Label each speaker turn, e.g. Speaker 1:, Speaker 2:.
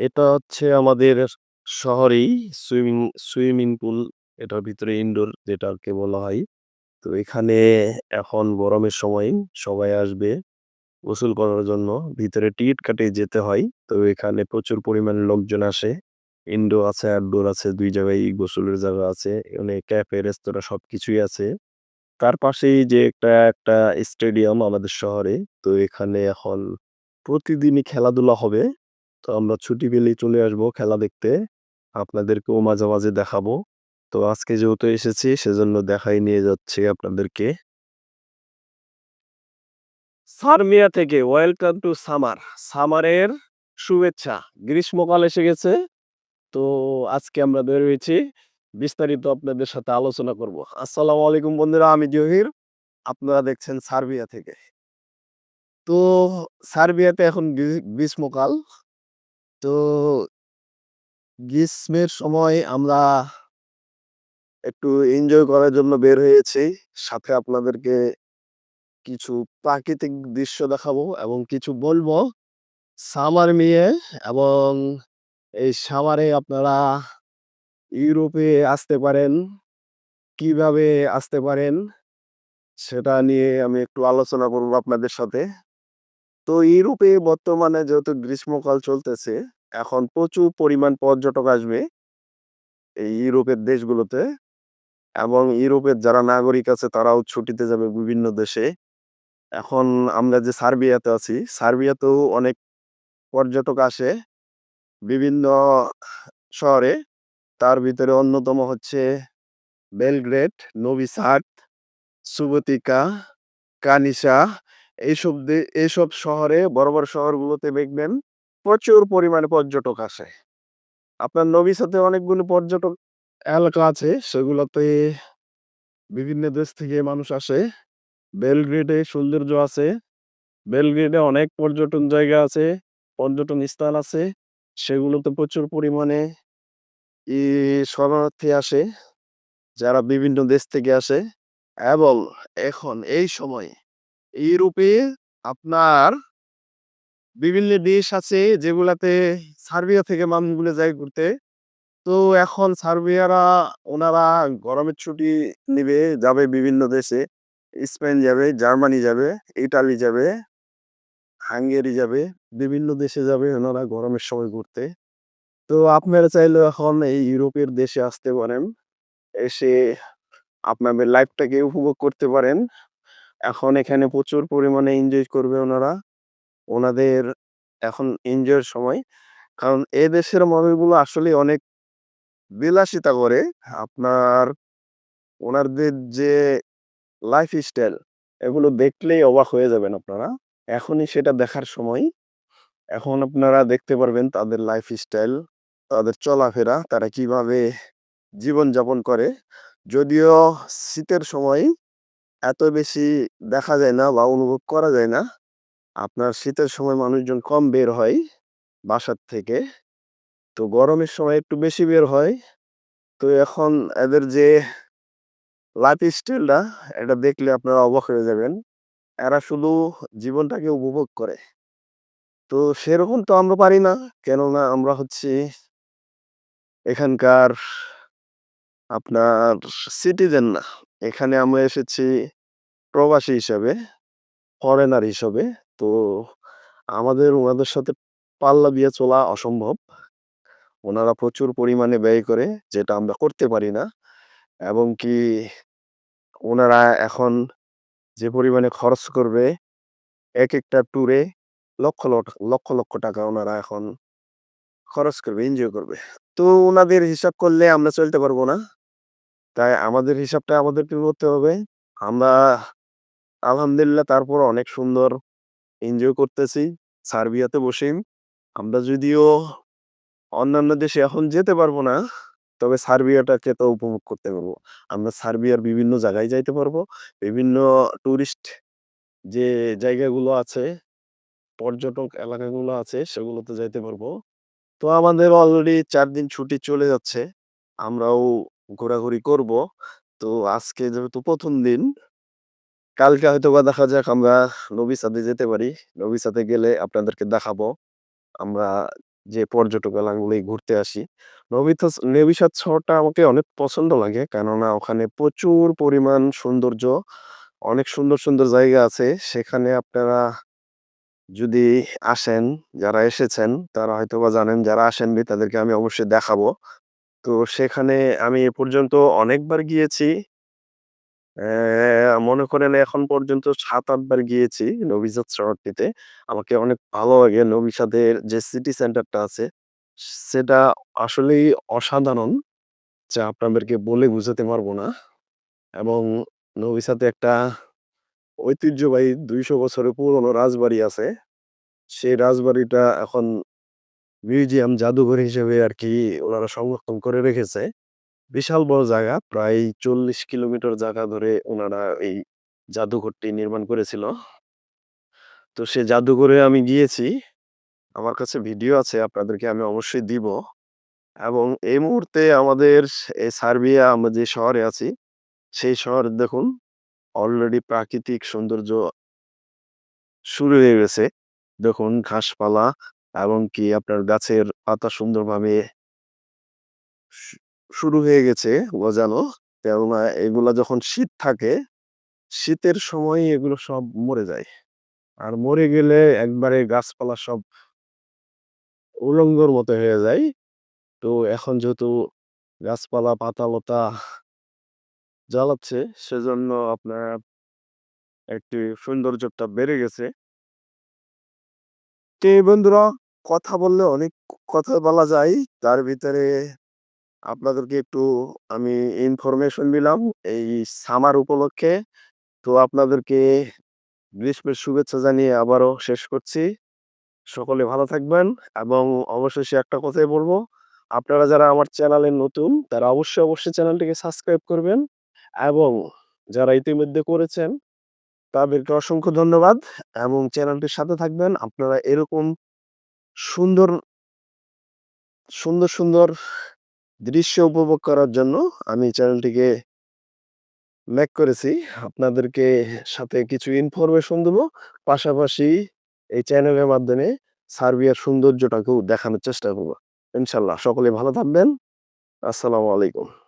Speaker 1: এটা হচ্ছে আমাদের শহরেই সুইমিং সুইমিং পুল। এটার ভিতরে ইনডোর যেটাকে বলা হয়। তো এখানে এখন গরমের সময় সবাই আসবে গোসল করার জন্য। ভিতরে টিকিট কাটে যেতে হয়। তো এখানে প্রচুর পরিমাণে লোকজন আসে। ইনডোর আছে, আউটডোর আছে দুই জায়গায় গোসলের জায়গা আছে। এখানে ক্যাফে, রেস্তোরাঁ সবকিছুই আছে। তার পাশেই যে একটা একটা স্টেডিয়াম আমাদের শহরে। তো এখানে এখন প্রতিদিনই খেলাধুলা হবে। তো আমরা ছুটি পেলেই চলে আসব খেলা দেখতে। আপনাদেরকেও মাঝে, মাঝে দেখাবো। তো আজকে যেহেতু এসেছি সেজন্য দেখাই নিয়ে যাচ্ছি আপনাদেরকে। সারমিয়া থেকে ওয়েলকাম টু সামার। সামারের শুভেচ্ছা। গ্রীষ্মকাল এসে গেছে। তো আজকে আমরা বের হয়েছি। বিস্তারিত আপনাদের সাথে আলোচনা করব। আসসালামু আলাইকুম বন্ধুরা আমি জহির। আপনারা দেখছেন সার্বিয়া থেকে। তো সার্বিয়াতে এখন গ্রীষ্মকাল। তো গ্রীষ্মের সময় আমরা একটু এনজয় করার জন্য বের হয়েছি। সাথে আপনাদেরকে কিছু প্রাকৃতিক দৃশ্য দেখাবো এবং কিছু বলব সামার নিয়ে এবং এই সামারে আপনারা ইউরোপে আসতে পারেন। কীভাবে আসতে পারেন? সেটা নিয়ে আমি একটু আলোচনা করব আপনাদের সাথে। তো ইউরোপে বর্তমানে যেহেতু গ্রীষ্মকাল চলতেছে, এখন প্রচুর পরিমাণ পর্যটক আসবে। এই ইউরোপের দেশগুলোতে এবং ইউরোপের যারা নাগরিক আছে তারাও ছুটিতে যাবে বিভিন্ন দেশে। এখন আমরা যে সার্বিয়াতে আছি, সার্বিয়াতেও অনেক পর্যটক আসে বিভিন্ন শহরে। তার ভিতরে অন্যতম হচ্ছে বেলগ্রেড, সুবতিকা সুবোতিকা, কানিসা এইসব এইসব শহরে বড়, বড় শহরগুলোতে দেখবেন প্রচুর পরিমাণে পর্যটক আসে। আপনার নোভি সাদে অনেকগুলো পর্যটক এলাকা আছে সেগুলোতে বিভিন্ন দেশ থেকে মানুষ আসে। বেলগ্রেডে সৌন্দর্য আছে। বেলগ্রেডে অনেক পর্যটন জায়গা আছে, পর্যটন স্থান আছে। সেগুলোতে প্রচুর পরিমাণে ই শরণার্থী আসে। যারা বিভিন্ন দেশ থেকে আসে এবং এখন এই সময় ইউরোপে আপনার বিভিন্ন দেশ আছে যেগুলাতে সার্বিয়া থেকে মানুষগুলো যায় ঘুরতে। তো এখন সার্বিয়ারা ওনারা গরমের ছুটি নিবে, যাবে বিভিন্ন দেশে। স্পেন যাবে, জার্মানি যাবে, ইটালি যাবে, হাঙ্গেরি যাবে। বিভিন্ন দেশে যাবে ওনারা গরমের সময় ঘুরতে। তো আপনারা চাইলেও এখন এই ইউরোপের দেশে আসতে পারেন। এসে আপনাদের লাইফটাকে উপভোগ করতে পারেন। এখন এখানে প্রচুর পরিমাণে এনজয় করবে ওনারা। ওনাদের এখন এনজয়ের সময়। কারণ এ দেশের মানুষগুলো আসলে অনেক বিলাসিতা করে। আপনার ওনাদের যে লাইফ স্টাইল এগুলো দেখলেই অবাক হয়ে যাবেন আপনারা। এখনই সেটা দেখার সময়। এখন আপনারা দেখতে পারবেন তাদের লাইফ স্টাইল তাদের চলাফেরা, তারা কীভাবে জীবনযাপন করে। যদিও শীতের সময় এত বেশি দেখা যায় না বা অনুভব করা যায় না। আপনার শীতের সময় মানুষজন কম বের হয় বাসার থেকে। তো গরমের সময় একটু বেশি বের হয়। তো এখন এদের যে লাইফ লাইফস্টাইলটা এটা দেখলে আপনারা অবাক হয়ে যাবেন। এরা শুধু জীবনটাকে উপভোগ করে। তো সেরকম তো আমরা পারি না। কেননা আমরা হচ্ছি এখানকার আপনার সিটিজেন না। এখানে আমরা এসেছি প্রবাসী হিসাবে, ফরেনার হিসাবে। তো আমাদের ওনাদের সাথে পাল্লা দিয়ে চলা অসম্ভব। ওনারা প্রচুর পরিমাণে ব্যয় করে যেটা আমরা করতে পারি না। এবং কি ওনারা এখন যে পরিমাণে খরচ করবে এক একটা ট্যুরে লক্ষ, লক্ষ, লক্ষ টাকা ওনারা এখন খরচ করবে, এনজয় করবে। তো ওনাদের হিসাব করলে আমরা চলতে পারব না। তাই আমাদের হিসাবটা আমাদেরকে করতে হবে। আমরা আলহামদুলিল্লাহ তারপরও অনেক সুন্দর এনজয় করতেছি সার্বিয়াতে বসেই। আমরা যদিও অন্যান্য দেশে এখন যেতে পারব না। তবে সার্বিয়াটাকে তো উপভোগ করতে পারব। আমরা সার্বিয়ার বিভিন্ন জায়গায় যাইতে পারব। বিভিন্ন টুরিস্ট যে জায়গাগুলো আছে, পর্যটক এলাকাগুলো আছে সেগুলোতে যাইতে পারব। তো আমাদের অলরেডি ৪ দিন ছুটি চলে যাচ্ছে। আমরাও ঘোরাঘুরি করব। তো আজকে যেহেতু প্রথম দিন কালকে হয়তোবা দেখা যাক আমরা নোভি সাদে যেতে পারি। নোভি সাদে গেলে আপনাদেরকে দেখাবো। আমরা যে পর্যটক এলাকাগুলোই ঘুরতে আসি। নবিথাস নেভিসাদ শহরটা আমাকে অনেক পছন্দ লাগে। কেননা ওখানে প্রচুর পরিমাণ সৌন্দর্য, অনেক সুন্দর, সুন্দর জায়গা আছে। সেখানে আপনারা যদি আসেন, যারা এসেছেন তারা হয়তোবা জানেন। যারা আসেননি তাদেরকে আমি অবশ্যই দেখাবো। তো সেখানে আমি এ পর্যন্ত অনেকবার গিয়েছি। মনে করেন এখন পর্যন্ত ৭-৮ বার গিয়েছি নভিসাদ শহরটিতে। আমাকে অনেক ভালো লাগে নভিসাদের যে সিটি সেন্টারটা আছে, সেটা আসলেই অসাধারণ। যা আপনাদেরকে বলে বুঝাতে পারব না। এবং নভিসাদে একটা ঐতিহ্যবাহী ২০০ বছরের পুরনো রাজবাড়ি আছে। সেই রাজবাড়িটা এখন মিউজিয়াম জাদুঘর হিসেবে আর কি ওনারা সংরক্ষণ করে রেখেছে। বিশাল বড় জায়গা। প্রায় ৪০ কিলোমিটার জায়গা ধরে ওনারা এই জাদুঘরটি নির্মাণ করেছিল। তো সে জাদুঘরে আমি গিয়েছি। আমার কাছে ভিডিও আছে আপনাদেরকে আমি অবশ্যই দিব। এবং এই মুহূর্তে আমাদের এই সার্বিয়া আমরা যে শহরে আছি, সেই শহর দেখুন অলরেডি প্রাকৃতিক সৌন্দর্য শুরু হয়ে গেছে। দেখুন ঘাসপালা এবং কি আপনার গাছের পাতা সুন্দরভাবে শুরু হয়ে গেছে গজানো। কেননা এগুলা যখন শীত থাকে, শীতের সময় এগুলো সব মরে যায়। আর মরে গেলে একবারে গাছপালা সব উলঙ্গর মতো হয়ে যায়। তো এখন যেহেতু গাছপালা, পাতা-লতা জ্বালাচ্ছে সেজন্য আপনার একটি সৌন্দর্যটা বেড়ে গেছে। তে বন্ধুরা কথা বললে অনেক কথা বলা যায়। তার ভিতরে আপনাদেরকে একটু আমি ইনফরমেশন দিলাম এই সামার উপলক্ষে। তো আপনাদেরকে গ্রীষ্মের শুভেচ্ছা জানিয়ে আবারও শেষ করছি। সকলে ভালো থাকবেন এবং অবশেষে একটা কথাই বলব, আপনারা যারা আমার চ্যানেলে নতুন তারা অবশ্যই, অবশ্যই চ্যানেলটিকে সাবস্ক্রাইব করবেন এবং যারা ইতিমধ্যে করেছেন তাদেরকে অসংখ্য ধন্যবাদ এবং চ্যানেলটির সাথে থাকবেন। আপনারা এরকম সুন্দর সুন্দর, সুন্দর দৃশ্য উপভোগ করার জন্য আমি চ্যানেলটিকে ম্যাক করেছি। আপনাদেরকে সাথে কিছু ইনফরমেশন দেবো। পাশাপাশি এই চ্যানেলের মাধ্যমে সার্বিয়ার সৌন্দর্যটাকেও দেখানোর চেষ্টা করব। ইনশাল্লাহ সকলে ভালো থাকবেন। আসসালামু আলাইকুম।